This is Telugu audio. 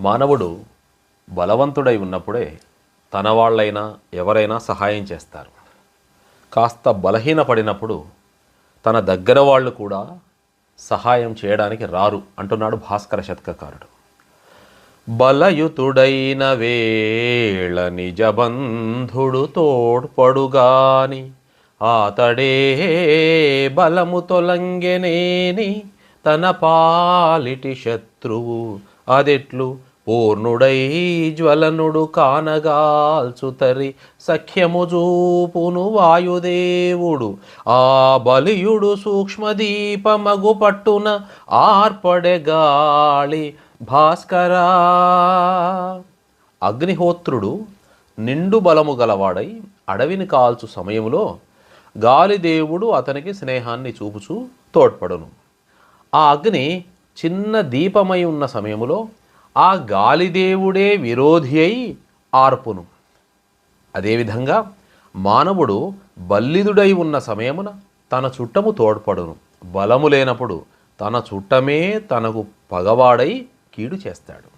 మానవుడు బలవంతుడై ఉన్నప్పుడే తన వాళ్ళైనా ఎవరైనా సహాయం చేస్తారు. కాస్త బలహీనపడినప్పుడు తన దగ్గర వాళ్ళు కూడా సహాయం చేయడానికి రారు అంటున్నాడు భాస్కర శతకకారుడు. బలయుతుడైన వేళ నిజబంధుడు తోడ్పడుగాని ఆతడే బలము తొలంగెనేని తన పాలిటి శత్రువు అదెట్లు పూర్ణుడై జ్వలనుడు కానగాల్చుతరి సఖ్యము చూపును వాయుదేవుడు. ఆ బలియుడు సూక్ష్మదీపమగు పట్టున ఆర్పడే గాలి భాస్కరా. అగ్నిహోత్రుడు నిండు బలము గలవాడై అడవిని కాల్చు సమయంలో గాలిదేవుడు అతనికి స్నేహాన్ని చూపుచూ తోడ్పడును. ఆ అగ్ని చిన్న దీపమై ఉన్న సమయములో ఆ గాలిదేవుడే విరోధి అయి ఆర్పును. అదేవిధంగా మానవుడు బల్లిదుడై ఉన్న సమయమున తన చుట్టము తోడ్పడును. బలము లేనప్పుడు తన చుట్టమే తనకు పగవాడై కీడు చేస్తాడు.